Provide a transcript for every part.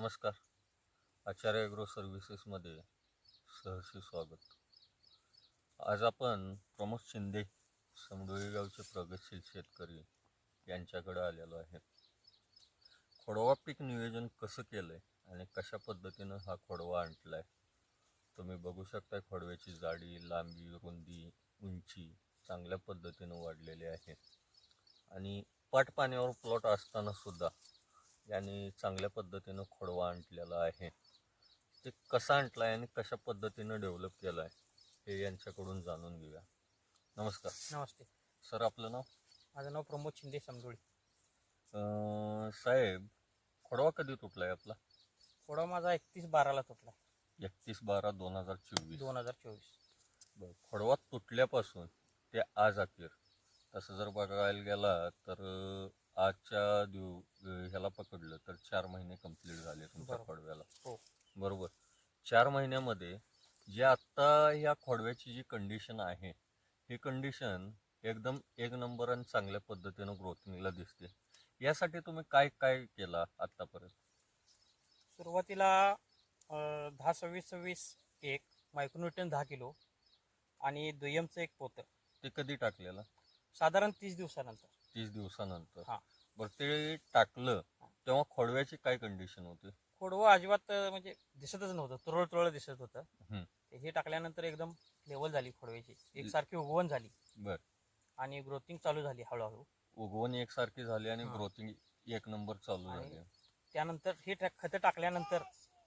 नमस्कार. आचार्य ॲग्रो सर्व्हिसेसमध्ये सहर्षी स्वागत. आज आपण प्रमोद शिंदे समडोळी गावचे प्रगतशील शेतकरी यांच्याकडे आलेलो आहे. खोडवा पीक नियोजन कसं केलं आहे आणि कशा पद्धतीनं हा खोडवा आणला आहे तुम्ही बघू शकता खोडव्याची जाडी लांबी रुंदी उंची चांगल्या पद्धतीनं वाढलेली आहे. आणि पाटपाण्यावर प्लॉट असताना सुद्धा यांनी चांगल्या पद्धतीनं खोडवा आणलेला आहे. ते कसा आणला आहे आणि कशा पद्धतीनं डेव्हलप केलं आहे हे यांच्याकडून जाणून घेऊया. नमस्कार. नमस्ते. सर आपलं नाव? माझं नाव प्रमोद शिंदे समजोळी साहेब खोडवा कधी तुटला आहे आपला? थोडा माझा एकतीस बाराला तुटला. एकतीस बारा दोन हजार चोवीस. दोन हजार चोवीस. बरं खोडवा तुटल्यापासून ते आज अखेर. तसं जर बघायला गेला तर आजच्या दिव ह्याला पकडलं तर चार महिने कंप्लीट झाले तुमच्या बरोबर. खोडव्याला. हो. बरोबर. चार महिन्यामध्ये जे आत्ता ह्या खोडव्याची जी कंडिशन आहे ही कंडिशन एकदम एक नंबर आणि चांगल्या पद्धतीनं ग्रोथिंगला दिसते. यासाठी तुम्ही काय काय केला आत्तापर्यंत? सुरुवातीला अं, दहा सव्वीस सव्वीस एक मायक्रोन्यूटन दहा किलो आणि दुय्यमचं एक पोतं. ते कधी टाकलेलं? साधारण तीस दिवसानंतर. तीस दिवसानंतर. हा. बरं ते टाकलं तेव्हा खोडव्याची काय कंडिशन होती? खोडवं अजिबात अं, म्हणजे दिसतच नव्हतं तुरळ तुरळ दिसत होतं. हम्म. ते हे टाकल्यानंतर एकदम लेवल झाली खोडव्याची. एकसारखी उगवण झाली. बर. आणि ग्रोथिंग चालू झाली हळूहळू. उगवण एकसारखी झाली आणि हा. ग्रोथिंग एक नंबर चालू आणि झाली. त्यानंतर हे खतं टाकल्यानंतर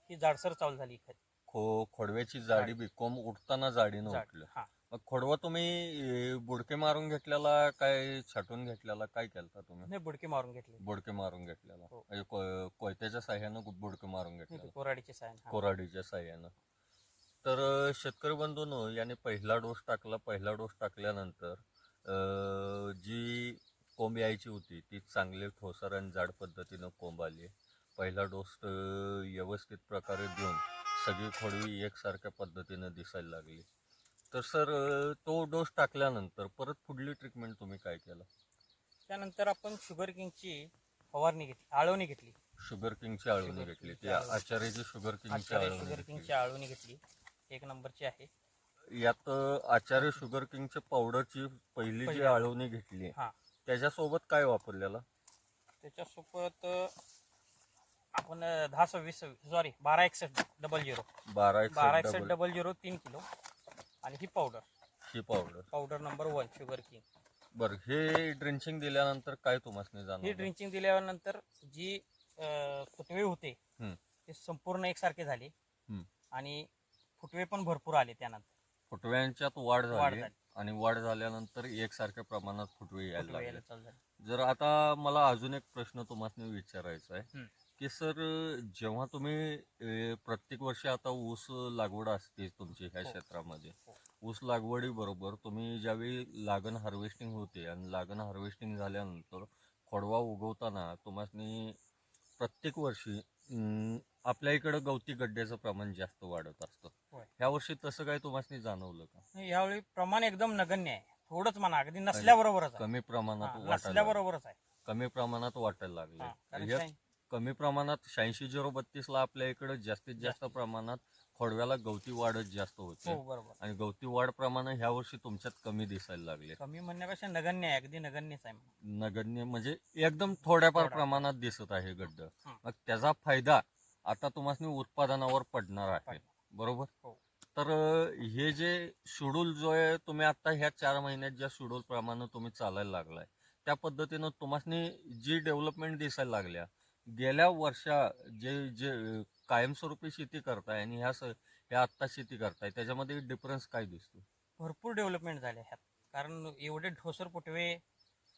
ही जाडसर चालू झाली खत खो खोडव्याची जाडी बी कोंब उठताना जाडीनं जाड उठलं मग खोडवा तुम्ही बुडके मारून घेतलेला काय छाटून घेतलेला काय केलता तुम्ही? नाही बुडके मारून घेतले. बुडके मारून घेतलेला हो. म्हणजे को- कोयत्याच्या साह्यानं बुडके मारून घेतलेला कोराडीचे सायन हा. कोराडीच्या साह्यानं. तर अं, शेतकरी बंधूंनो याने पहिला डोस टाकला पहिला डोस टाकल्यानंतर अं, जी कोंब यायची होती ती चांगली ठोसर आणि जाड पद्धतीनं कोंब आली. पहिला डोस अं, व्यवस्थित प्रकारे देऊन सगळी खोडवी एकसारख्या पद्धतीनं दिसायला लागली. तर सर तो डोस टाकल्यानंतर परत पुढली ट्रीटमेंट तुम्ही काय केलं? त्यानंतर आपण शुगर किंगची फवारणी घेतली आळवणी घेतली. शुगर किंगची आळवणी घेतली. ती. आचार्याची शुगर किंगची आळवणी शुगर किंगची आळवणी घेतली. एक नंबरची आहे. यात आचार्य शुगर किंगच्या पावडरची पहिली जी. आळवणी घेतली त्याच्यासोबत काय वापरलेलं? त्याच्यासोबत आपण दहा सव्वीस सॉरी बारा एकसष्ट डबल झिरो बारा बारा एकसष्ट डबल झिरो तीन किलो. आणि ही पावडर ही powder powder number one sugar king बर हे ड्रिंचिंग दिल्यानंतर काय तुम्हाला ही ड्रिंचिंग दिल्यानंतर जी अं, फुटवे होते हम्म. ते संपूर्ण एकसारखे झाले. हम्म. आणि फुटवे पण भरपूर आले त्यानंतर. फुटव्यांच्यात वाढ वाढ झाली. झाली. आणि वाढ झाल्यानंतर एकसारख्या प्रमाणात फुटवे यायला फुटवे यायला लागले चालू झाले. जर आता मला अजून एक प्रश्न तुम्हाला विचारायचा आहे. हम्म. की सर जेव्हा तुम्ही प्रत्येक वर्षी आता ऊस लागवड असते तुमची ह्या हो. क्षेत्रामध्ये हो. ऊस लागवडी बरोबर तुम्ही ज्यावेळी लागण हार्वेस्टिंग होते आणि लागण हार्वेस्टिंग झाल्यानंतर खोडवा उगवताना तुम्हाला प्रत्येक वर्षी आपल्या इकडं गवती गड्ड्याचं प्रमाण जास्त वाढत असतं होय. वर्षी तसं काही तुम्हाला जाणवलं का यावेळी प्रमाण एकदम नगण्य आहे थोडंच म्हणा अगदी नसल्याबरोबरच कमी प्रमाणात. नसल्याबरोबरच आहे कमी प्रमाणात वाटायला लागले काय- कमी प्रमाणात शहाऐंशी झिरो बत्तीस ला आपल्या इकडे जास्तीत जास्त जास्त. प्रमाणात खोडव्याला गवती वाढच जास्त होते हो बरोबर आणि गवती वाढ प्रमाण ह्या वर्षी तुमच्यात कमी दिसायला लागले कमी म्हणण्यापेक्षा नगण्य आहे अगदी नगण्यच आहे म्हणा. नगण्य म्हणजे एकदम थोड्याफार थोडा. प्रमाणात दिसत आहे गड्ड हं. मग त्याचा फायदा आता तुम्हाला उत्पादनावर पडणार आहे पडणार. बरोबर हो. तर अं, हे जे शेड्यूल जो आहे तुम्ही आता ह्या चार महिन्यात ज्या शेड्यूल प्रमाणे तुम्ही चालायला लागलाय त्या पद्धतीनं तुम्हाला जी डेव्हलपमेंट दिसायला लागल्या गेल्या वर्षा जे जे कायमस्वरूपी शेती करताय आणि ह्या स- ह्या आत्ता शेती करताय त्याच्यामध्ये डिफरन्स काय दिसतो? भरपूर डेव्हलपमेंट झाले ह्यात. कारण एवढे ठोसर पुटवे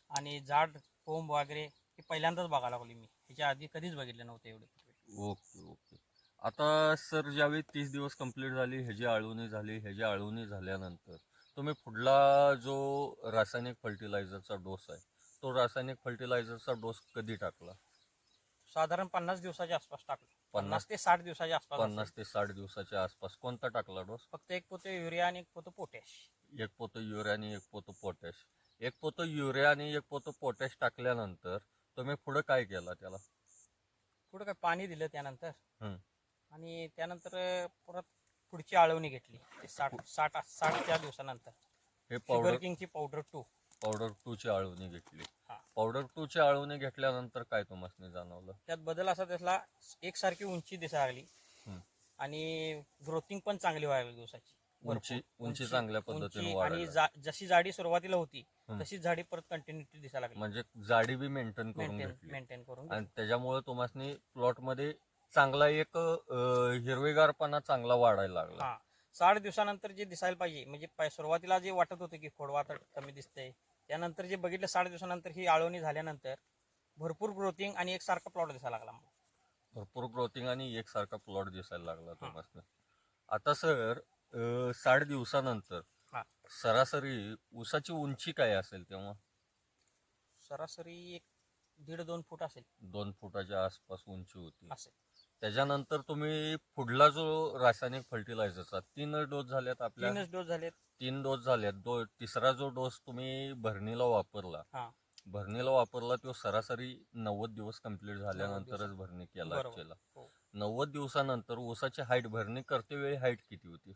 आणि जाड कोंब वगैरे हे पहिल्यांदाच बघायला लागली मी. ह्याच्या आधी कधीच बघितले नव्हते एवढे पुटवे. Okay okay. आता सर ज्यावेळी तीस दिवस कंप्लीट झाली ह्याची आळवणी झाली ह्याची आळवणी झाल्यानंतर तुम्ही पुढला जो रासायनिक फर्टिलायझरचा डोस आहे तो रासायनिक फर्टिलायझरचा डोस कधी टाकला? साधारण पन्नास दिवसाच्या आसपास टाकलं. पन्नास ते साठ दिवसाच्या आसपास पन्नास असेल. ते साठ दिवसाच्या आसपास कोणता टाकला डोस? फक्त एक पोते युरिया आणि एक पोतं पोटॅश. एक पोतं युरिया आणि एक पोतं पोटॅश. एक पोतं युरिया आणि एक पोतं पोटॅश टाकल्यानंतर तुम्ही पुढे काय केला त्याला? पुढं काय पाणी दिलं त्यानंतर? हम्म. आणि त्यानंतर परत पुढची आळवणी घेतली. ते साठ साठ साठच्या दिवसानंतर. हे शुगर पावडर किंगची पावडर टू. पावडर टू ची आळवणी घेतली. हा. पावडर टू ची आळवणी घेतल्यानंतर काय तुम्हाला जाणवलं? त्यात बदल असा त्याला एकसारखी उंची दिसायला लागली. हम्म. आणि ग्रोथिंग पण चांगली व्हायला लागली दिवसाची उंची उंची चांगल्या पद्धतीने आणि वाढायला जा- जशी जाडी सुरुवातीला होती हम्म. तशीच जाडी परत कंटिन्युटी दिसायला लागली. म्हणजे जाडी बी मेंटेन करून मेंटेन घेतली. मेंटेन करून आणि त्याच्यामुळे तुम्हाला प्लॉटमध्ये चांगला एक अं, हिरवेगारपणा चांगला वाढायला लागला. हा. साठ दिवसानंतर जे दिसायला पाहिजे म्हणजे सुरुवातीला जे वाटत होतं की खोडवा आता कमी दिसतंय त्यानंतर जे बघितलं साठ दिवसानंतर ही आळवणी झाल्यानंतर भरपूर ग्रोथिंग आणि एकसारखा प्लॉट दिसायला लागला मग. भरपूर ग्रोथिंग आणि एकसारखा प्लॉट दिसायला लागला तुम्हाला आता सर साठ दिवसानंतर हा. सरासरी ऊसाची उंची काय असेल तेव्हा? सरासरी एक दीड दोन फूट असेल. दोन फुटाच्या आसपास उंची होती. असेल. त्याच्यानंतर तुम्ही पुढला जो रासायनिक फर्टिलायझरचा तीन डोस झाल्यात आपल्या? तीनच डोस झालेत. तीन डोस झाल्यात दो तिसरा जो डोस तुम्ही भरणीला वापरला हा. भरणीला वापरला तो सरासरी नव्वद दिवस कंप्लीट झाल्यानंतरच भरणी केला बरोबर. केला हो. नव्वद दिवसानंतर ऊसाची हाईट भरणी करते वेळी हाईट किती होती?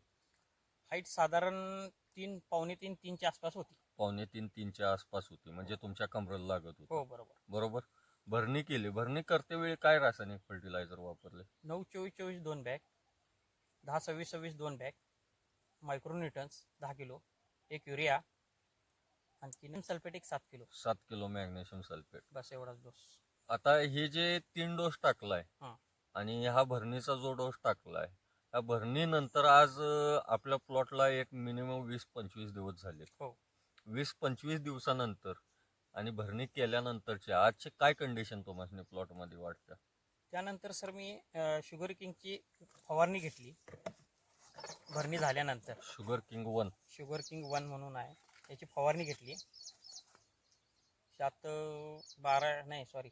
हाईट साधारण तीन पावणे तीन तीनच्या आसपास होती. पावणे तीन तीनच्या आसपास होती. म्हणजे तुमच्या कमरेला लागत होती. हो बरोबर. बरोबर? भरणी केली. भरणी करते वेळी काय रासायनिक फर्टिलायझर वापरले? नऊ चोवीस चोवीस दोन बॅग. दहा सव्वीस सव्वीस दोन बॅग. मायक्रोन्यूटन्स दहा किलो. एक युरिया आणखी सल्फेट एक सात किलो. सात किलो मॅग्नेशियम सल्फेट बस एवढाच डोस आता हे जे तीन डोस टाकलाय हा. आणि हा भरणीचा जो डोस टाकलाय त्या भरणीनंतर आज अं, आपल्या प्लॉटला एक मिनिमम वीस पंचवीस दिवस झाले. हो. वीस पंचवीस दिवसानंतर आणि भरणी केल्यानंतरचे आजचे काय कंडिशन तुम्हाला प्लॉटमध्ये वाटतं त्यानंतर सर मी अं, शुगर किंगची फवारणी घेतली. भरणी झाल्यानंतर. Sugar king one sugar king one म्हणून आहे. याची फवारणी घेतली. अं, बारा नाही सॉरी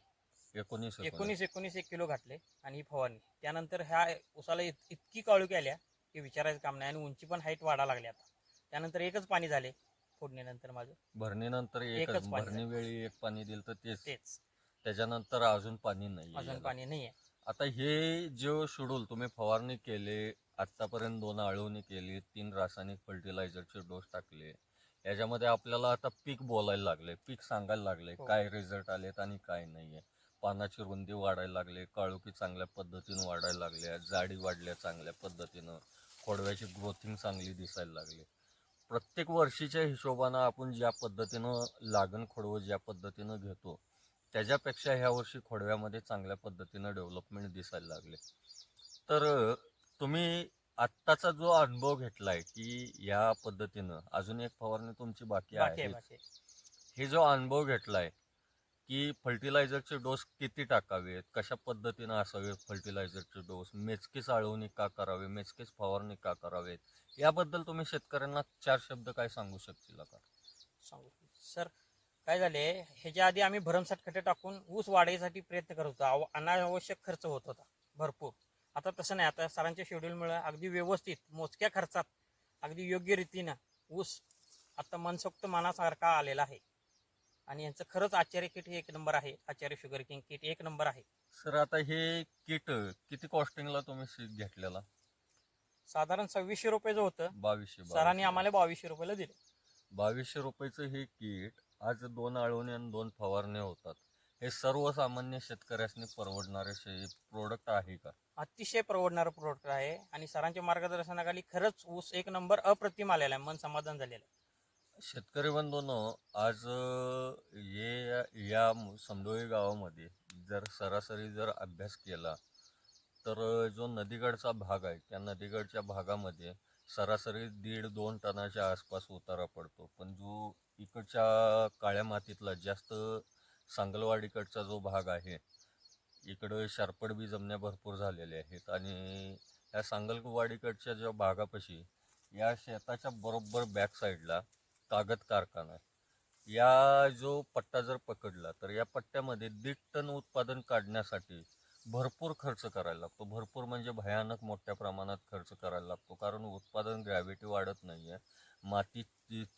एकोणीस एकोणीस एकोणीस एक किलो घातले आणि ही फवारणी. त्यानंतर ह्या उसाला इत- इतकी काळुकी आल्या की विचारायचं काम नाही आणि उंची पण हाईट वाढा लागली आता. त्यानंतर एकच पाणी झाले फोडणीनंतर माझं. भरणीनंतर एकच भरणी वेळी एक पाणी दिलं तर तेच. तेच. त्याच्यानंतर अजून पाणी नाही अजून. पाणी नाही आहे. आता हे जो शेड्यूल तुम्ही फवारणी केले आतापर्यंत दोन आळवणी केली तीन रासायनिक फर्टिलायझरचे डोस टाकले. याच्यामध्ये आपल्याला आता पीक बोलायला लागले पीक सांगायला लागले हो. काय रिझल्ट आलेत आणि काय नाहीये. पानाची रुंदी वाढायला लागले काळोखी चांगल्या पद्धतीनं वाढायला लागल्या जाडी वाढल्या चांगल्या पद्धतीनं खोडव्याची ग्रोथिंग चांगली दिसायला लागली. प्रत्येक वर्षीच्या हिशोबानं आपण ज्या पद्धतीनं लागण खोडवं ज्या पद्धतीनं घेतो त्याच्यापेक्षा ह्या वर्षी खोडव्यामध्ये चांगल्या पद्धतीनं डेव्हलपमेंट दिसायला लागले. तर तुम्ही आत्ताचा जो अनुभव घेतलाय की या पद्धतीनं अजून एक फवारणी तुमची बाकी बाकी आहे आहे बाकी आहे. हे जो अनुभव घेतलाय की फर्टिलायझरचे डोस किती टाकावेत? कशा पद्धतीनं असावे फर्टिलायझरचे डोस? मेचकीच आळवणी का करावे? मेचकीच फवारणी का करावेत? याबद्दल तुम्ही शेतकऱ्यांना चार शब्द काय सांगू शकतील का सांगू. सर काय झाले? ह्याच्या आधी आम्ही भरमसाठ खटे टाकून ऊस वाढीसाठी प्रयत्न करत होतो. आव- अनावश्यक खर्च होत होता. भरपूर. तसं नाही. आता सरांच्या शेड्यूलमुळे अगदी व्यवस्थित मोजक्या खर्चात अगदी योग्य रीतीनं ऊस आता मनसोक्त मनासारखा आलेला आहे. आणि यांचं खरंच आचार्य किट हे एक नंबर आहे. आचार्य शुगर किंग किट एक नंबर आहे. सर आता हे किट किती कॉस्टिंगला तुम्ही शी- घेतलेला? साधारण सव्वीसशे रुपयाचं होतं. बावीसशे. सरांनी. आम्हाला बावीसशे रुपयाला दिले. बावीसशे रुपयाचं हे किट आज दोन आळवणे आणि दोन फवारणे होतात. हे सर्वसामान्य शेतकऱ्यासनी परवडणारे प्रोडक्ट आहे का? अतिशय परवडणारं प्रोडक्ट आहे आणि सरांच्या मार्गदर्शनाखाली खरंच ऊस एक नंबर अप्रतिम आलेला आहे. मन समाधान झालेलं आहे. शेतकरी बंधूंनो आज हे या समडोळी गावामध्ये जर सरासरी जर अभ्यास केला तर जो नदीगडचा भाग आहे त्या नदीगडच्या भागामध्ये सरासरी दीड दोन टनाच्या आसपास उतारा पडतो. पण जो इकडच्या काळ्या मातीतला जास्त सांगलवाडीकडचा जो भाग आहे इकडं शारपड बी जमण्या भरपूर झालेल्या आहेत आणि या सांगलवाडीकडच्या ज्या भागापाशी या शेताच्या बरोबर बॅक साईडला कागद कारखाना आहे. या जो पट्टा जर पकडला तर या पट्ट्यामध्ये दीड टन उत्पादन काढण्यासाठी भरपूर खर्च करायला लागतो. भरपूर म्हणजे भयानक मोठ्या प्रमाणात खर्च करायला लागतो. कारण उत्पादन ग्रॅव्हिटी वाढत नाही आहे माती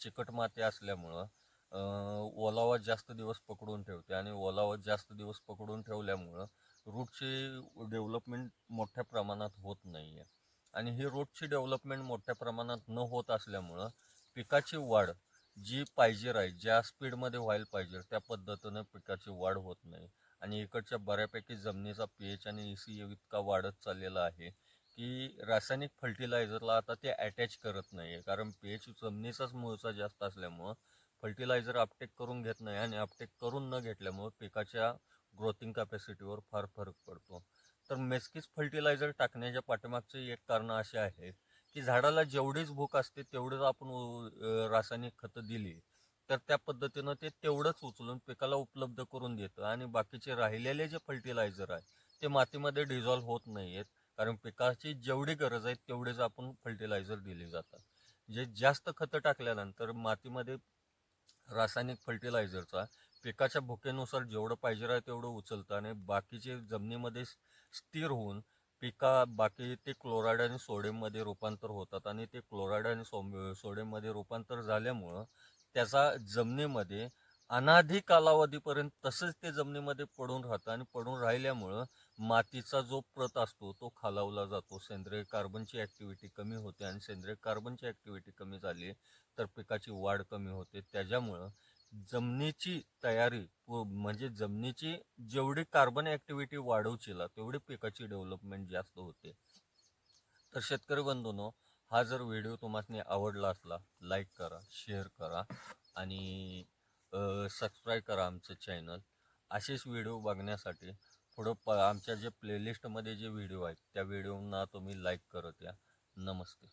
चिकट माती असल्यामुळं ओलावा जास्त दिवस पकडून ठेवते आणि ओलावा जास्त दिवस पकडून ठेवल्यामुळं रूटची डेव्हलपमेंट मोठ्या प्रमाणात होत नाही आहे आणि ही रूटची डेव्हलपमेंट मोठ्या प्रमाणात न होत असल्यामुळं पिकाची वाढ जी पाहिजे राहील ज्या स्पीडमध्ये व्हायला पाहिजे त्या पद्धतीनं पिकाची वाढ होत नाही. आणि इकडच्या बऱ्यापैकी जमिनीचा पी एच आणि ई सी इतका वाढत चाललेला आहे की रासायनिक फर्टिलायझरला आता ते अटॅच करत नाही आहे कारण पी एच जमिनीचाच मूळचा जास्त असल्यामुळं फर्टिलायझर अपटेक करून घेत नाही आणि अपटेक करून न घेतल्यामुळं पिकाच्या ग्रोथिंग कॅपॅसिटीवर फार फरक पडतो. तर मेस्कीज फर्टिलायझर टाकण्याच्या पाठीमागचे एक कारण असे आहे की झाडाला जेवढीच भूक असते तेवढंच आपण रासायनिक खतं दिली तर त्या पद्धतीनं ते तेवढंच उचलून पिकाला उपलब्ध करून देतं आणि बाकीचे राहिलेले जे फर्टिलायझर आहे ते मातीमध्ये डिझॉल्व्ह होत नाही आहेत कारण पिकाची जेवढी गरज आहे तेवढेच आपण फर्टिलायझर दिले जातात. जे जास्त खतं टाकल्यानंतर मातीमध्ये रासायनिक फर्टिलायझरचा. पिकाच्या भुकेनुसार जेवढं पाहिजे आहे तेवढं उचलतं आणि बाकीचे जमिनीमध्ये स्थिर होऊन पिका बाकी ते क्लोराईड आणि सोडियममध्ये रूपांतर होतात आणि ते क्लोराईड आणि सोम सोडियममध्ये रूपांतर झाल्यामुळं त्याचा जमिनीमध्ये अनाधी कालावधीपर्यंत तसंच ते जमिनीमध्ये पडून राहतं आणि पडून राहिल्यामुळं मातीचा जो प्रत असतो तो खालावला जातो. सेंद्रिय कार्बनची ॲक्टिव्हिटी कमी होते आणि सेंद्रिय कार्बनची ॲक्टिव्हिटी कमी झाली तर पिकाची वाढ कमी होते. त्याच्यामुळं जमिनीची तयारी व म्हणजे जमिनीची जेवढी कार्बन ॲक्टिव्हिटी वाढवचीला तेवढी पिकाची डेव्हलपमेंट जास्त होते. तर शेतकरी बंधूनो हा जर व्हिडिओ तुम्हाला आवडला असला लाईक करा शेअर करा आणि सबस्क्राईब करा आमचं चॅनल. असेच व्हिडिओ बघण्यासाठी पुढं प आमच्या जे प्लेलिस्टमध्ये जे व्हिडिओ आहेत त्या व्हिडिओना तुम्ही लाईक करत या. नमस्ते.